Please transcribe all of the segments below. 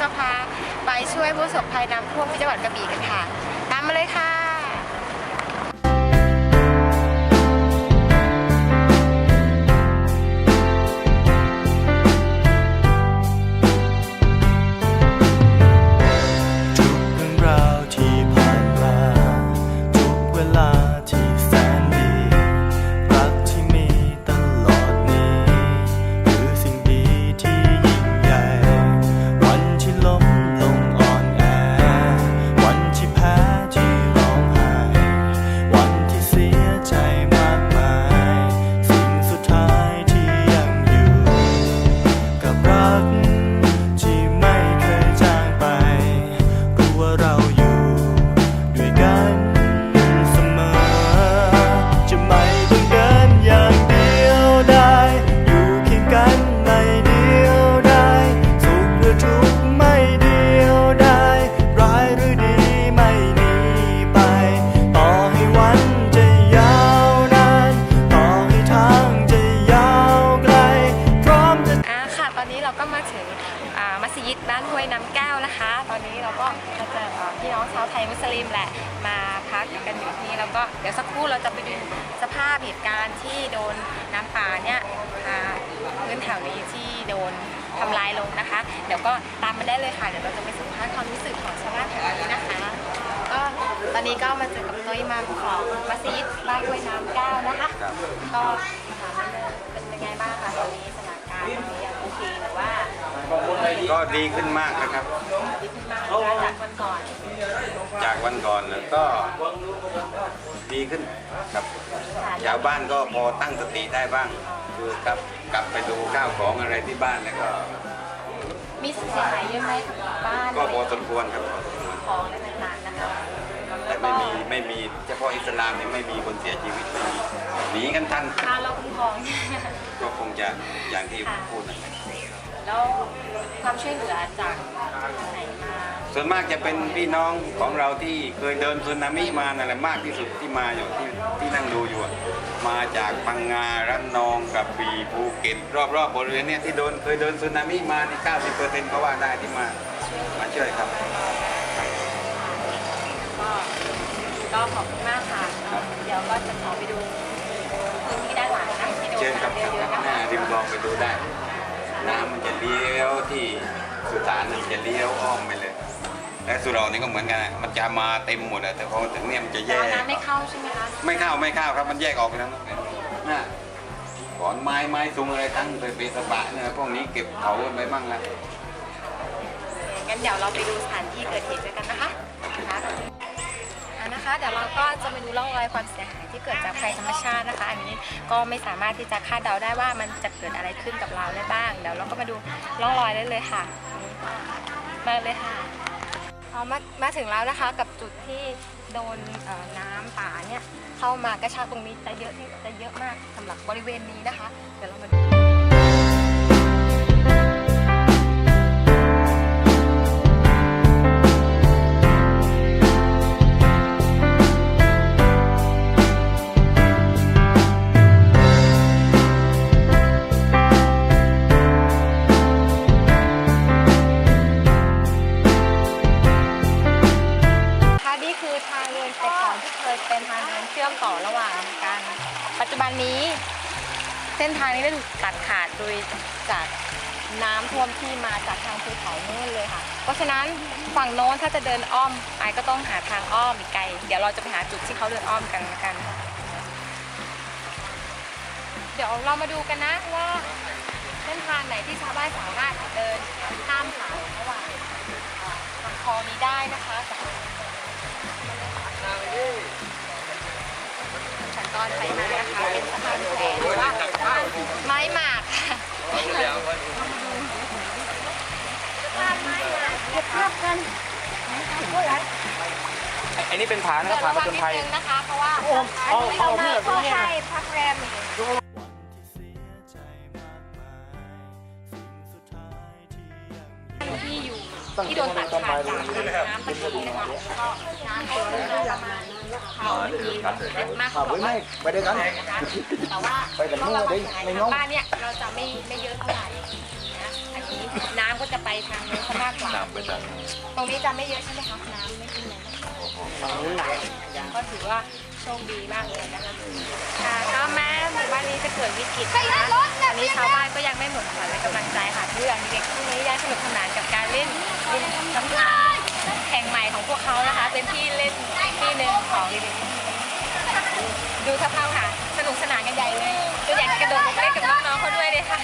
จะพาไปช่วยผู้ประสบภัยน้ำท่วมที่จังหวัดกระบี่กันค่ะ ตามมาเลยค่ะ อยู่ที่นี่แล้วก็เดี๋ยวสักครู่เราจะไปดูสภาพเหตุการณ์ที่โดนน้ำป่าเนี่ยอ่าพื้นแถวนี้ที่โดนทำลายลงนะคะ เดี๋ยวก็ตามมาได้เลยค่ะ เดี๋ยวเราจะไปสัมภาษณ์ความรู้สึกของชาวบ้านแถวนี้นะคะ ก็ตอนนี้ก็มาเจอกับโต๊ะอิหมามของมัสยิดบ้านห้วยน้ำแก้วนะคะก็ถามว่าเป็นยังไงบ้างคะตอนนี้สถานการณ์ตรงนี้ยังโอเคหรือว่า ก็ดีขึ้นมากนะครับดีขึ้นมากนะคะจากวันก่อน จากวันก่อนแล้วก็ดีขึ้นครับค่ะชาวบ้านก็พอตั้งสติได้บ้าง คือครับกลับไปดูข้าวของอะไรที่บ้านแล้วก็มีเสียหายเยอะไหมกับบ้านก็พอสมควรครับพอสมควรของอะไรต่างๆนะคะแต่ไม่มีไม่มีเฉพาะอิสลามเนี่ยไม่มีคนเสียชีวิตไม่มีหนีกันทันค่าเราคุ้มครองก็คงจะอย่างที่พูดนั่นแหละแล้วความช่วยเหลือจากทางไหนมา ส่วนมากจะเป็นพี่น้องของเราที่เคยเดินสึนามิมานั่นแหละมากที่สุดที่มาอยู่ที่ที่นั่งดูอยู่อะมาจากพังงาระนองกระบี่ภูเก็ตรอบๆบริเวณเนี้ยที่โดนเคยเดินสึนามิมานี่90%ก็ว่าได้ที่มามาช่วยครับก็ก็ขอบคุณมากค่ะเดี๋ยวก็จะขอไปดูพื้นที่ด้านหลังนะที่โดนเชิญครับน้ำเยอะๆนะหน้าคะริมคลองไปดูได้ น้ำมันจะเลี้ยวที่สุสานมันจะเลี้ยวอ้อมไปเลย และสุเหรานี่ก็เหมือนกันอะมันจะมาเต็มหมดอะแต่พอถึงเนี่ยมันจะแยแต่กว่าน้ำไม่เข้าใช่ไหมคะไม่เข้าไม่เข้าครับมันแยกออกไปแล้วนะน่ะขอนไม้ไม้ซุงอะไรตั้งไปเป็นสบะเนี่ยพวกนี้เก็บเผากันไปบ้างแล้วงั้นเดี๋ยวเราไปดูสถานที่เกิดเหตุด้วยกันนะคะนะคะอะนะคะเดี๋ยวเราก็จะไปดูร่องรอยความเสียหายที่เกิดจากภัยธรรมชาตินะคะ อันนี้ก็ไม่สามารถที่จะคาดเดาได้ว่ามันจะเกิดอะไรขึ้นกับเราได้บ้าง เดี๋ยวเราก็มาดูร่องรอยได้เลยค่ะ มาเลยค่ะเอมามาถึงแล้วนะคะกับจุดที่โดนน้ำป่าเนี่ยเข้ามากระชากตรงนี้จะเยอะที่จะเยอะมากสำหรับบริเวณนี้นะคะ เดี๋ยวเรามาดูะเพราะฉะนั้นฝั่งโน้นถ้าจะเดินอ้อมไปก็ต้องหาทางอ้อมอีกไกล เดี๋ยวเราจะไปหาจุดที่เขาเดินอ้อมกันละกัน เดี๋ยวเรามาดูกันนะว่าเส้นทางไหนที่ชาวบ้านสามารถเดินข้ามผ่านระหว่างลำคลองนี้ได้นะคะสัญจรไปมานะคะเป็นสะพานแขวนหรือว่าสะพานไม้หมากค่ะ ก็บภาพกันอันนี้เป็นผานะครับผาประจนภัยเดี๋ยวระวังนิดนึงนะคะเพราะว่าเอาเอาเนี่ยเข้าให้พักแรมที่อยู่ที่โดนตัดขาดจากน้ำตะกี้นะคะก็น้ำเข้าท่วมประมาณ เขาทีมาขอไม่ไม่ไปด้วยกันแต่ว่าไปกันต้องมั่วระวัดิไม่นะง้องบ้านเนี่ยเราจะไม่ไม่เยอะเท่าไหร่นะอันนี้น้ำก็จะไปทางนู้นมากกว่าตรงนี้จะไม่เยอะใช่ไหมคะน้ำไม่ขึ้นเลยก็ถือว่าโชคดีมากเลยนะคะค่ะก็แม้หมู่บ้านนี้จะเกิดวิกฤตนะคะอันนี้ชาวบ้านก็ยังไม่หมดขวัญและกำลังใจค่ะเพื่อนเด็กพวกนี้ยังสนุกสนานกับการเล่นเล่นสำคัญแข่งใหม่ของพว กเขานะคะเป็นที่เล่นที่หนึ่งของเด็กๆดูสภาพค่ะ สนุกสนานกันใหญ่เลยก็อยากกระโดดเล่นกับน้องๆเขาด้วยเลยค่ะ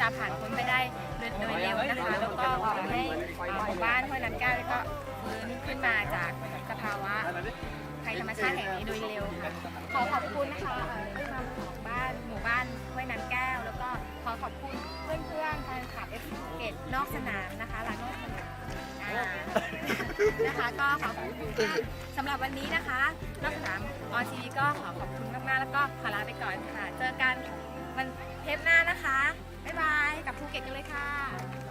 จะผ่านพ้นไปได้โดยเร็วนะคะ แล้วก็ขอให้หมู่บ้านห้วยน้ำแก้วก็ฟื้นขึ้นมาจากสภาวะภัยธรรมชาติแห่งนี้โดยเร็วค่ะขอขอบคุณนะคะผู้นำของบ้านหมู่บ้านห้วยน้ำแก้ว แล้วก็ขอขอบคุณเพื่อนๆแฟนคลับเอฟซีภูเกตนอกสนามนะคะหลังนอกสนามนะคะก็ขอขอบคุณมากสำหรับวันนี้นะคะนอกสนามออทีวีก็ขอขอบคุณมากๆแล้วก็ขอลาไปก่อนค่ะ เจอกันวันเทปหน้านะคะ บายบกับภูเก็ตกันเลยค่ะ